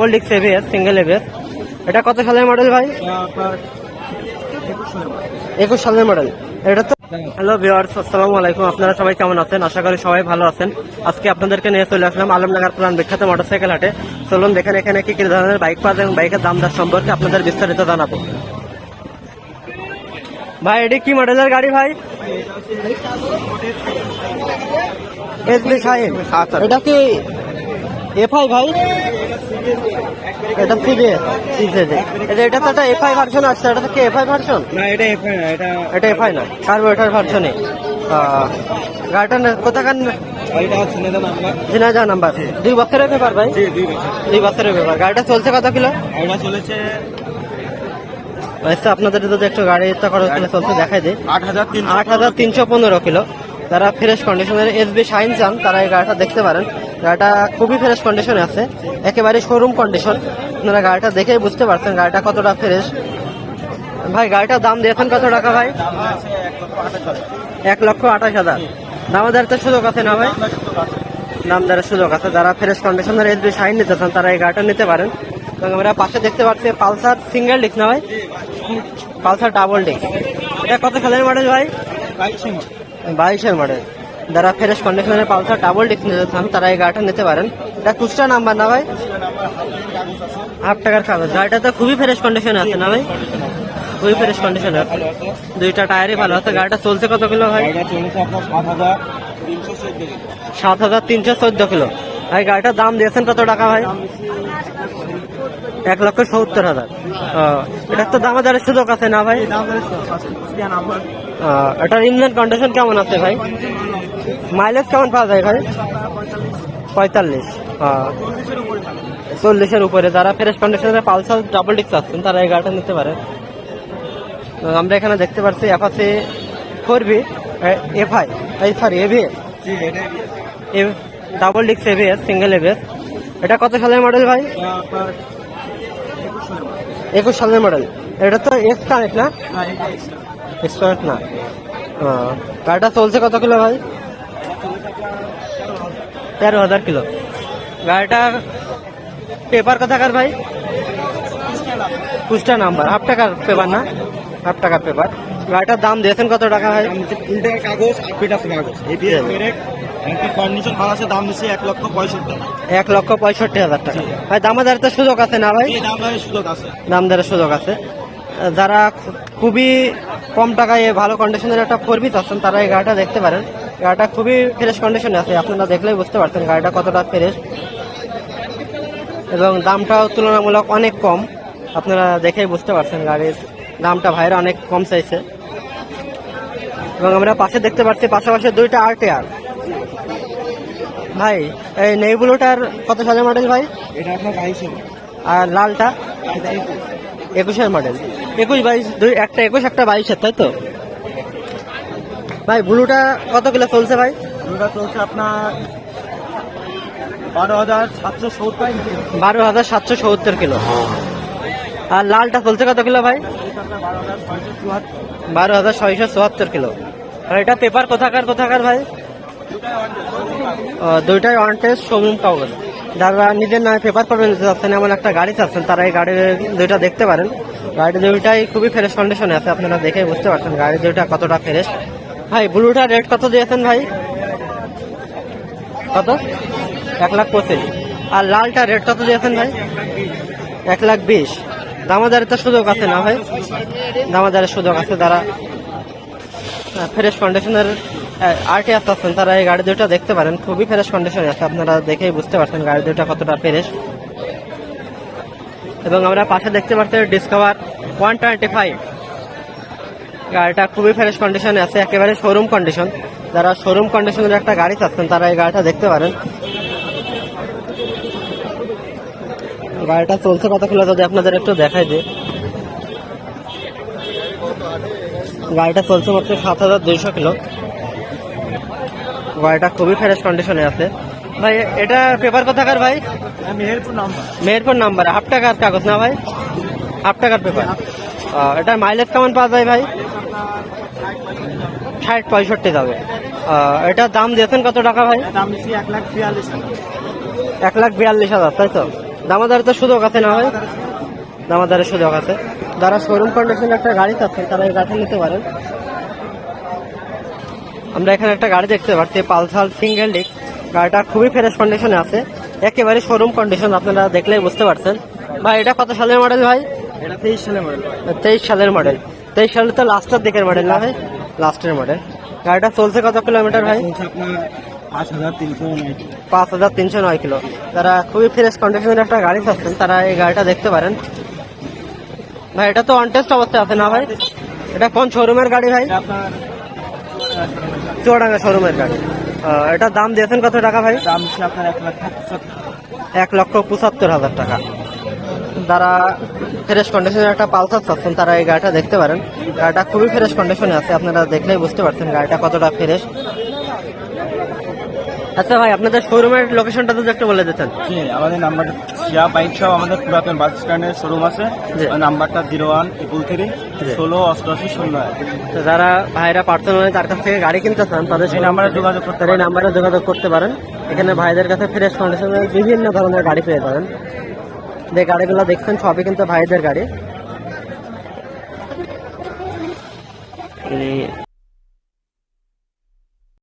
Double ডিক্স ABS single ABS এটা কত সালের মডেল ভাই? একুশ সালের মডেল এটা তো হ্যালো ভিওয়ার্স আসসালামু আলাইকুম। আপনারা সবাই কেমন আছেন? আশা করি সবাই ভালো আছেন। আজকে আপনাদেরকে নিয়ে চলে আসলাম আলমনগর প্লান বিখ্যাত মোটরসাইকেল হাটে। চলুন দেখেন এখানে কি কি ধরনের বাইক পাওয়া যায় এবং বাইকের দাম দর সম্পর্কে আপনাদের বিস্তারিত জানাব। ভাই এটি কি মডেলের গাড়ি ভাই? এটা কি এফআই ভাই? এটা সিবিএস এটা এটা তো একটা এফআই ভার্সন আসছে এটা তো কি এফআই ভার্সন না এটা এফআই না এটা এটা এফআই না কার্বোরেটার ভার্সনে গাড়িটা না- কোথাকার নেতা নাম্বার। জিনাজা নাম্বার। দুই বছরের পেপার ভাই? জি দুই বছর দুই বছরের পেপার গাড়িটা চলছে কত কিলো? এটা চলেছে আচ্ছা আপনাদের যদি একটু গাড়িটা খরচ কিলো চলছে দেখাই দিই। আট হাজার তিন আট হাজার তিনশো পনেরো কিলো। যারা ফ্রেশ কন্ডিশনের এসবি শাইন চান তারা এই গাড়িটা দেখতে পারেন। গাড়িটা খুবই ফ্রেশ কন্ডিশনে আছে। একেবারে শোরুম কন্ডিশন আপনারা গাড়িটা দেখেই বুঝতে পারছেন গাড়িটা কতটা ফ্রেশ ভাই গাড়িটার দাম দিয়েছেন কত টাকা ভাই? এক লক্ষ আঠাশ হাজার। দামাদার তো সুযোগ আছে না ভাই? দামদারের সুযোগ আছে। যারা ফ্রেশ কন্ডিশনের এসবি সাইন নিতে চান তারা এই গাড়িটা নিতে পারেন। এবং আমরা পাশে দেখতে পাচ্ছি পালসার সিঙ্গেল ডিস্ক না ভাই? পালসার ডাবল ডিস্ক এটা কত সালের মডেল ভাই? বাইশের মডেল যারা ফ্রেশ কন্ডিশনের পালসার ডাবল ডিস্ক নিতে চান তারা এই গাড়িটা নিতে পারেন। এটা কুচটা নাম্বার না ভাই? হাফ টাকার কাগজ। গাড়িটা তো খুবই ফ্রেশ কন্ডিশনে আছে না ভাই? খুবই ফ্রেশ কন্ডিশনে আছে। দুইটা টায়ারই ভালো আছে। গাড়িটা চলছে কত কিলো ভাই? সাত হাজার তিনশো চোদ্দ কিলো। ভাই গাড়িটার দাম দিয়েছেন কত টাকা ভাই? এক লক্ষ সত্তর হাজার। এটার তো দামাদারের সুযোগ আছে না ভাই? এটার ইঞ্জিন কন্ডিশন কেমন আছে ভাই? মাইলেজ কেমন পাওয়া যায় ভাই পঁয়তাল্লিশ ও, চল্লিশের উপরে যারা ফ্রেশ কন্ডিশনের পালসার ডাবল ডিক্স আসছেন তারা এই গাড়িটা নিতে পারে। আমরা এখানে দেখতে পাচ্ছি এফআসি ফোর বি এফআই এই সরি এভি জি এটা ডাবল ডিক্স এভিএস সিঙ্গেল এভিএস এটা কত সালের মডেল ভাই? একুশ সালের মডেল এটা তো এক্স কানেক্ট না এটা এক্স কানেক্ট না। ও, গাড়িটা চলছে কত কিলো ভাই? তেরো হাজার কিলো। গাড়িটা পেপার কোথাকার ভাই? কুষ্টা নাম্বার। হাফ টাকার পেপার না? হাফ টাকার পেপার। গাড়িটার দাম দিয়েছেন কত টাকা ভাই? তিন কাগজ আছে দাম দিচ্ছে এক লক্ষ পঁয়ষট্টি এক লক্ষ পঁয়ষট্টি হাজার টাকা। ভাই দামাদার তো সুযোগ আছে না ভাই? দাম সুযোগ আছে। সুযোগ আছে। যারা খুবই কম টাকায় ভালো কন্ডিশনের একটা বি চাচ্ছেন তারা এই গাড়িটা দেখতে পারেন। গাড়িটা খুবই ফ্রেশ কন্ডিশনে আছে আপনারা দেখলেই বুঝতে পারছেন গাড়িটা কতটা ফ্রেশ এবং দামটাও তুলনামূলক অনেক কম আপনারা দেখেই বুঝতে পারছেন গাড়ির দামটা ভাইরা অনেক কম চাইছে। এবং আমরা পাশে দেখতে পাচ্ছি পাশাপাশি দুইটা আর টি আর ভাই এই নেইবুলোটার কত সালের মডেল ভাই? এটা আপনার বাইশে আর লালটা? একুশের মডেল একুশ বাইশ দুই একটা একুশ একটা বাইশের তাই তো? ভাই ব্লুটা কত কিলো চলছে ভাই? ওটা চলছে আপনার বারো হাজার সাতশো সত্তর বারো হাজার সাতশো সত্তর কিলো। আর লালটা চলছে কত কিলো ভাই? বারো হাজার ছয়শো চুয়াত্তর কিলো। আর এটা পেপার কোথাকার কোথাকার ভাই? দুইটাই অন টেস্ট শোরুম কাগজ যারা নিজের নামে পেপার করবে নিতে চাচ্ছেন এমন একটা গাড়ি চাচ্ছেন তারা এই গাড়ির দুইটা দেখতে পারেন। গাড়ি দুইটাই খুবই ফ্রেশ কন্ডিশনে আছে আপনারা দেখে বুঝতে পারছেন গাড়ি দুইটা কতটা ফ্রেশ ভাই, ব্লুটা রেট কত দিয়েছেন ভাই? কত? এক লাখ পঁচিশ। আর লালটা রেট কত দিয়েছেন ভাই? এক লাখ বিশ। দামাদারের তো সুযোগ আছে না ভাই? দামাদারের সুযোগ আছে, যারা ফ্রেশ কন্ডিশনের আরটি আসতেছেন তারা এই গাড়ি দুটো দেখতে পারেন। খুবই ফ্রেশ কন্ডিশনে আছে, আপনারা দেখেই বুঝতে পারছেন গাড়ি দুটো কতটা ফ্রেশ এবং আমরা পাশে দেখতে পাচ্ছি ডিসকভার ওয়ান টোয়েন্টি ফাইভ গাড়িটা খুবই ফ্রেশ কন্ডিশনে আছে একেবারে শোরুম কন্ডিশন যারা শোরুম কন্ডিশনের একটা গাড়ি চাচ্ছেন তারা এই গাড়িটা দেখতে পারেন। গাড়িটা চলছে কত কিলো যদি আপনাদের একটু দেখাই দিই। গাড়িটা চলছে মাত্র সাত হাজার দুইশো কিলো। গাড়িটা খুবই ফ্রেশ কন্ডিশনে আছে। ভাই এটা পেপার কোথাকার ভাই? Meherpur number. Meherpur number. Half টাকার কাগজ না ভাই? হাফ টাকার পেপার। এটা মাইলেজ কেমন পাওয়া যায় ভাই? ষাট পঁয়ষট্টি যাবে। এটার দাম দিয়েছেন কত টাকা ভাই? দাম দিচ্ছি এক লাখ বিয়াল্লিশ এক লাখ বিয়াল্লিশ হাজার তাই তো? দামাদার তো সুযোগ আছে না হয় দামাদারের সুযোগ আছে। যারা শোরুম কন্ডিশনে একটা গাড়ি চাচ্ছেন তারা এই গাড়িটা নিতে পারেন। আমরা এখানে একটা গাড়ি দেখতে পাচ্ছি পালসার সিঙ্গেল ডিস্ক। গাড়িটা খুবই ফ্রেশ কন্ডিশনে আছে। একেবারে শোরুম কন্ডিশন আপনারা দেখলেই বুঝতে পারছেন। ভাই এটা কত সালের মডেল ভাই? এটা তেইশ সালে মডেল তেইশ সালের মডেল তেইশ সালে তো লাস্টের দিকের মডেল না ভাই? লাস্টের মডেল গাড়িটা চলছে কত কিলোমিটার ভাই? পাঁচ হাজার তিনশো নয় কিলো। তারা খুবই ফ্রেশ কন্ডিশনের একটা গাড়ি চাচ্ছেন তারা এই গাড়িটা দেখতে পারেন। ভাই এটা তো অনটেস্ট অবস্থায় আছে না ভাই? এটা কোন শোরুমের গাড়ি ভাই? আপনার চুয়াডাঙ্গা শোরুমের গাড়ি। এটার দাম দিয়েছেন কত টাকা ভাই? দাম আপনার এক লক্ষ পঁচাত্তর হাজার টাকা। যারা ফ্রেশ কন্ডিশনের একটা পালসার চাচ্ছেন তারা এই গাড়িটা দেখতে পারেন। গাড়িটা খুবই ফ্রেশ কন্ডিশনে আছে আপনারা দেখলেই বুঝতে পারছেন গাড়িটা কতটা ফ্রেশ আচ্ছা ভাই আপনাদের শোরুমের লোকেশনটা তো একটু বলে দিতেন। জি আমাদের নাম্বার শিয়া বাইক শপ আমাদের পুরাতন বাস স্ট্যান্ডের শোরুম আছে। নাম্বারটা জিরো ওয়ান ট্রিপল থ্রি ষোলো অষ্টআশি শূন্য তো যারা ভাইরা পার্সোনালি তার কাছ থেকে গাড়ি কিনতে চান তাদের এই নাম্বারে যোগাযোগ করতে এই নাম্বারে যোগাযোগ করতে পারেন। এখানে ভাইদের কাছে ফ্রেশ কন্ডিশনের বিভিন্ন ধরনের গাড়ি পেয়ে যাবেন। যে গাড়িগুলো দেখছেন সবই কিন্তু ভাইদের গাড়ি।